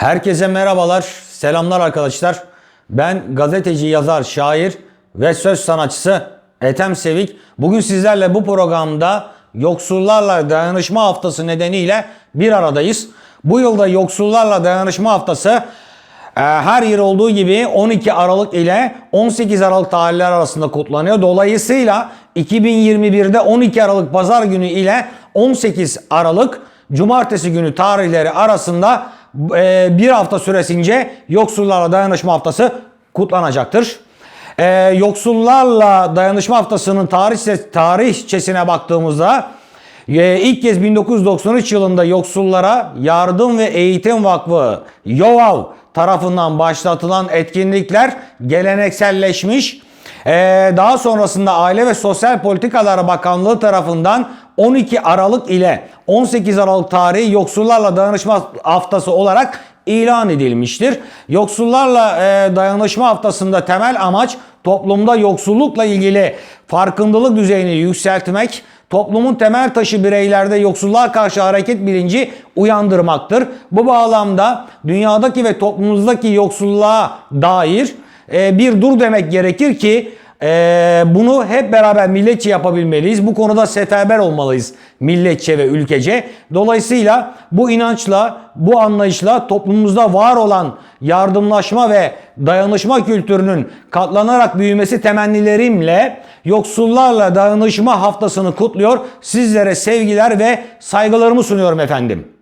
Herkese merhabalar, selamlar arkadaşlar. Ben gazeteci, yazar, şair ve söz sanatçısı Ethem Sevik. Bugün sizlerle bu programda Yoksullarla Dayanışma Haftası nedeniyle bir aradayız. Bu yılda Yoksullarla Dayanışma Haftası e, her yıl olduğu gibi 12 Aralık ile 18 Aralık tarihleri arasında kutlanıyor. Dolayısıyla 2021'de 12 Aralık Pazar günü ile 18 Aralık Cumartesi günü tarihleri arasında e, bir hafta süresince Yoksullarla Dayanışma Haftası kutlanacaktır. E, Yoksullarla Dayanışma Haftası'nın tarih, tarihçesine baktığımızda e, ilk kez 1993 yılında Yoksullara Yardım ve Eğitim Vakfı YOVAV tarafından başlatılan etkinlikler gelenekselleşmiş. Ee, daha sonrasında Aile ve Sosyal Politikalar Bakanlığı tarafından 12 Aralık ile 18 Aralık tarihi Yoksullarla Dayanışma Haftası olarak ilan edilmiştir. Yoksullarla e, Dayanışma Haftası'nda temel amaç toplumda yoksullukla ilgili farkındalık düzeyini yükseltmek, toplumun temel taşı bireylerde yoksulluğa karşı hareket bilinci uyandırmaktır. Bu bağlamda dünyadaki ve toplumumuzdaki yoksulluğa dair e, bir dur demek gerekir ki e, bunu hep beraber milletçe yapabilmeliyiz. Bu konuda seferber olmalıyız milletçe ve ülkece. Dolayısıyla bu inançla, bu anlayışla toplumumuzda var olan yardımlaşma ve dayanışma kültürünün katlanarak büyümesi temennilerimle yoksullarla dayanışma haftasını kutluyor. Sizlere sevgiler ve saygılarımı sunuyorum efendim.